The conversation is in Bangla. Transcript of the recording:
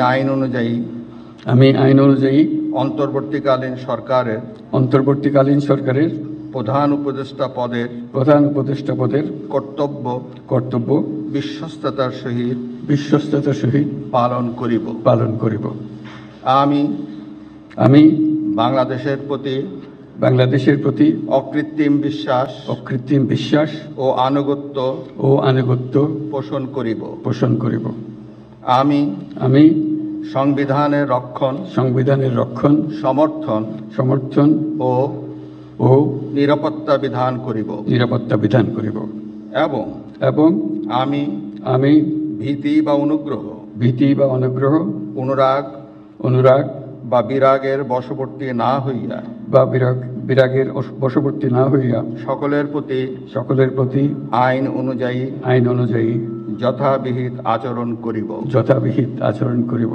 আইন অনুযায়ী আমি আইন অনুযায়ী অন্তর্বর্তীকালীন সরকারের অন্তর্বর্তীকালীন সরকারের প্রধান উপদেষ্টা পদের প্রধান উপদেষ্টা পদের কর্তব্য কর্তব্য বিশ্বস্ততার সহিত বিশ্বস্ততার সহিত পালন করিব। পালন করিব। আমি আমি বাংলাদেশের প্রতি বাংলাদেশের প্রতি অকৃত্রিম বিশ্বাস অকৃত্রিম বিশ্বাস ও আনুগত্য ও আনুগত্য পোষণ করিব। পোষণ করিব। আমি আমি সংবিধানের রক্ষণ সংবিধানের রক্ষণ সমর্থন সমর্থন ও ও নিরাপত্তা বিধান করিব। নিরাপত্তা বিধান করিব। এবং এবং আমি আমি ভীতি বা অনুগ্রহ ভীতি বা অনুগ্রহ অনুরাগ অনুরাগ বা বিরাগের বশবর্তী না হইয়া বা বিরাগ বিরাগের বশবর্তী না হইয়া সকলের প্রতি সকলের প্রতি আইন অনুযায়ী আইন অনুযায়ী যথাবিহিত আচরণ করিব। যথাবিহিত আচরণ করিব।